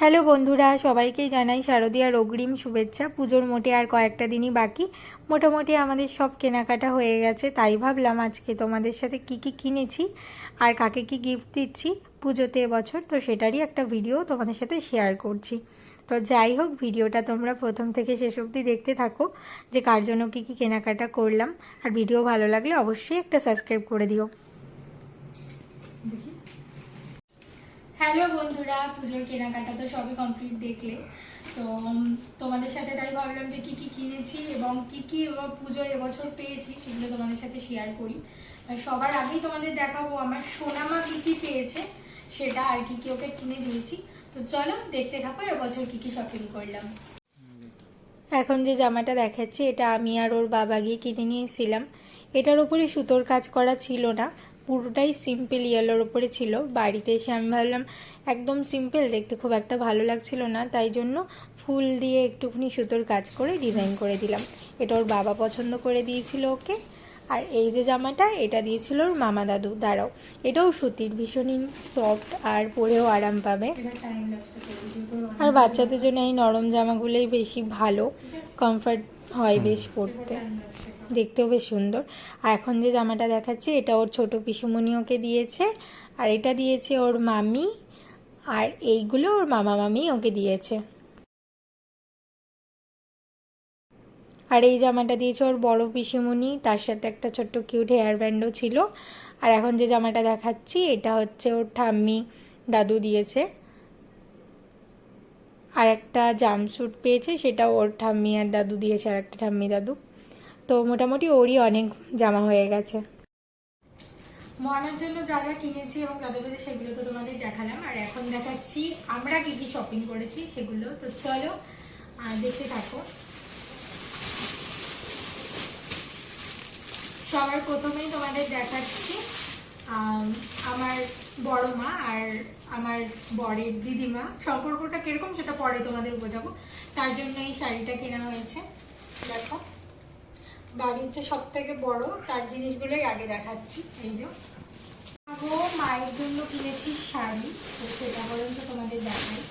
Hello বন্ধুরা, সবাইকেই জানাই শারদীয়ার অগ্রিম শুভেচ্ছা। পুজোর মোটে আর কয়েকটা দিনই বাকি। মোটামুটি আমাদের সব কেনাকাটা হয়ে গেছে, তাই ভাবলাম আজকে তোমাদের সাথে কি কি কিনেছি আর কাকে কি গিফট দিচ্ছি পুজোতে এবছর, তো সেটারই একটা ভিডিও তোমাদের সাথে শেয়ার করছি। তো যাই হোক ভিডিওটা তোমরা প্রথম থেকে শেষ অবধি দেখতে থাকো যে কার জন্য কী কী কেনাকাটা করলাম। আর ভিডিও ভালো লাগলে অবশ্যই একটা সাবস্ক্রাইব করে দিও। হ্যালো বন্ধুরা, পুজোর কেনাকাটা তো সবই কমপ্লিট দেখলে। তো তোমাদের সাথে তাই ভাবলাম যে কি কি কিনেছি এবং কি কি পুজো এবছর পেয়েছি সেগুলো তোমাদের সাথে শেয়ার করি। সবার আগেই তোমাদের দেখাবো আমার সোনামা কি কি পেয়েছে, সেটা আর কি কি ওকে কিনে দিয়েছি। তো চলো দেখতে থাকো, এবছর কি কি শপিং করলাম। এখন যে জামাটা দেখাচ্ছি, এটা আমি আর ওর বাবা গিয়ে কিনে নিয়েছিলাম। এটার উপরে সুতোর কাজ করা ছিল না পুরোটাই সিম্পল ইয়েলোর উপরে ছিল। বাড়িতে এসে আমি ভাবলাম, একদম সিম্পল দেখতে খুব একটা ভালো লাগছিল না। তাই জন্য ফুল দিয়ে একটুখানি সুতোর কাজ করে ডিজাইন করে দিলাম। এটা ওর বাবা পছন্দ করে দিয়েছিল ওকে। আর এই যে জামাটা, এটা দিয়েছিল ওর মামা দাদু। দাঁড়াও, এটাও সুতির ভীষণই সফট আর পরেও আরাম পাবে। আর বাচ্চাদের জন্য এই নরম জামাগুলোই বেশি ভালো। কমফর্ট হয় বেশ পরতে দেখতেও বেশ সুন্দর। আর এখন যে জামাটা দেখাচ্ছি, এটা ওর ছোট পিসুমণি ওকে দিয়েছে। আর এটা দিয়েছে ওর মামি। আর এইগুলো ওর মামা মামি ওকে দিয়েছে। আর এই জামাটা দিয়েছে ওর বড় পিসিমণি। তার সাথে একটা ছোট্ট কিউট হেয়ার ব্যান্ডও ছিল। আর এখন যে জামাটা দেখাচ্ছি, এটা হচ্ছে ওর ঠাম্মি দাদু দিয়েছে। আর একটা জামস্যুট পেয়েছে, সেটা ওর ঠাম্মি আর দাদু দিয়েছে আর একটা ঠাম্মি দাদু। তো মোটামুটি ওরই অনেক জামা হয়ে গেছে। মনার জন্য যা যা কিনেছি এবং যাদের পেয়েছে সেগুলো তো তোমাদের দেখালাম। আর এখন দেখাচ্ছি আমরা কি কি শপিং করেছি, সেগুলো। তো চলো দেখতে থাকো। সবার প্রথমেই তোমাদের দেখাচ্ছি আমার বড় মা আর আমার বরের দিদিমা, সম্পর্কটা কীরকম সেটা পরে তোমাদের বোঝাবো। তার জন্য এই শাড়িটা কেনা হয়েছে। দেখো বাড়িতে সব থেকে বড়, তার জিনিসগুলোই আগে দেখাচ্ছি। এই যে, ও মায়ের জন্য কিনেছি শাড়ি সেটা বরঞ্চ তোমাদের দেখাই।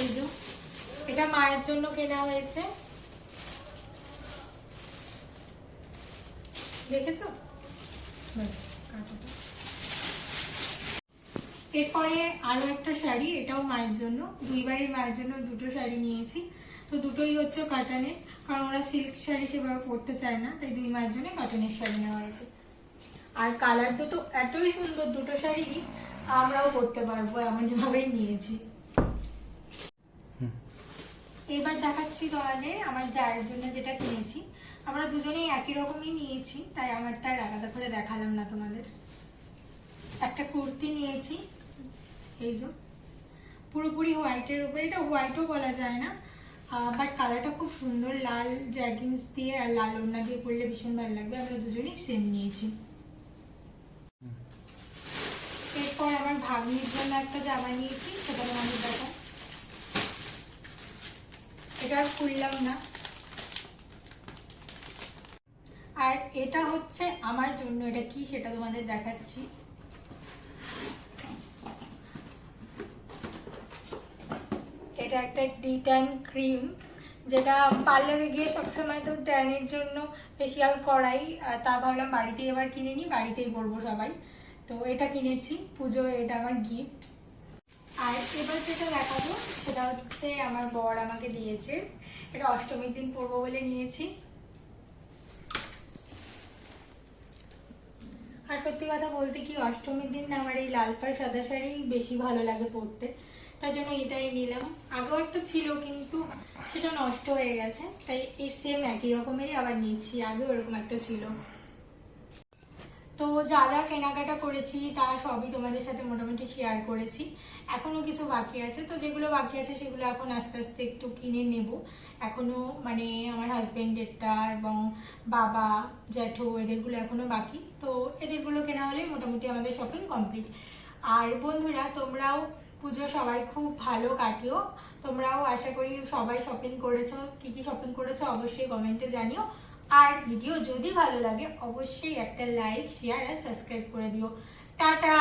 এই যে, এটা মায়ের জন্য কেনা হয়েছে। দেখেছ। এরপরে আরও একটা শাড়ি, এটাও মায়ের জন্য। দুইবারই মায়ের জন্য দুটো শাড়ি নিয়েছি। তো দুটোই হচ্ছে কাটানের কারণ ওরা সিল্ক শাড়ি সেভাবে পরতে চায় না, তাই দুই মায়ের জন্য কাটানের শাড়ি নেওয়া হয়েছে। আর কালার দুটো এতই সুন্দর, দুটো শাড়ি আমরাও পরতে পারব এমন ভাবেই নিয়েছি। এবার দেখাচ্ছি তোমাদের আমার জায়ের জন্য যেটা কিনেছি। আমরা দুজনেই একই রকমই নিয়েছি তাই আমারটা আলাদা করে দেখালাম না তোমাদের। একটা কুর্তি নিয়েছি এই যে। পুরোপুরি হোয়াইটের উপরে এটা হোয়াইটও বলা যায় না বাট কালারটা খুব সুন্দর লাল জ্যাগিংস দিয়ে আর লাল ওড়না দিয়ে পরলে ভীষণ ভালো লাগবে আমরা দুজনেই সেম নিয়েছি। এরপর আমার ভাগ্নির জন্য একটা জামা নিয়েছি সেটা তোমাদের দেখো আর খুললাম না। আর এটা হচ্ছে আমার জন্য, এটা কি সেটা তোমাদের দেখাচ্ছি। এটা একটা ডি ট্যান ক্রিম, যেটা পার্লারে গিয়ে সবসময় তো ট্যানের জন্য ফেসিয়াল করাই তা ভাবলাম বাড়িতেই এবার কিনে নিই, বাড়িতেই করব সবাই। তো এটা কিনেছি পুজো এটা আমার গিফট আর এবার যেটা দেখাবো সেটা হচ্ছে আমার বর আমাকে দিয়েছে। এটা অষ্টমীর দিন পরবো বলে নিয়েছি। আর সত্যি কথা বলতে কি, অষ্টমীর দিন আমার এই লাল পাড় সাদা শাড়ি বেশি ভালো লাগে পরতে। তার জন্য এটাই নিলাম। আগেও একটা ছিল কিন্তু সেটা নষ্ট হয়ে গেছে। তাই এই সেম একই রকমেরই আবার নিয়েছি। আগেও এরকম একটা ছিল। তো যা যা কেনাকাটা করেছি, তা সবই তোমাদের সাথে মোটামুটি শেয়ার করেছি। এখনও কিছু বাকি আছে, তো যেগুলো বাকি আছে সেগুলো এখন আস্তে আস্তে একটু কিনে নেব। এখনও মানে আমার হাজবেন্ডেরটা এবং বাবা, জ্যাঠো এদেরগুলো এখনও বাকি। তো এদেরগুলো কেনা হলে মোটামুটি আমাদের শপিং কমপ্লিট আর বন্ধুরা, তোমরাও পুজো সবাই খুব ভালো কাটিও। তোমরাও আশা করি সবাই শপিং করেছ। কি কি শপিং করেছ অবশ্যই কমেন্টে জানিও। আর ভিডিও যদি ভালো লাগে অবশ্যই একটা লাইক শেয়ার আর সাবস্ক্রাইব করে দিও। টাটা!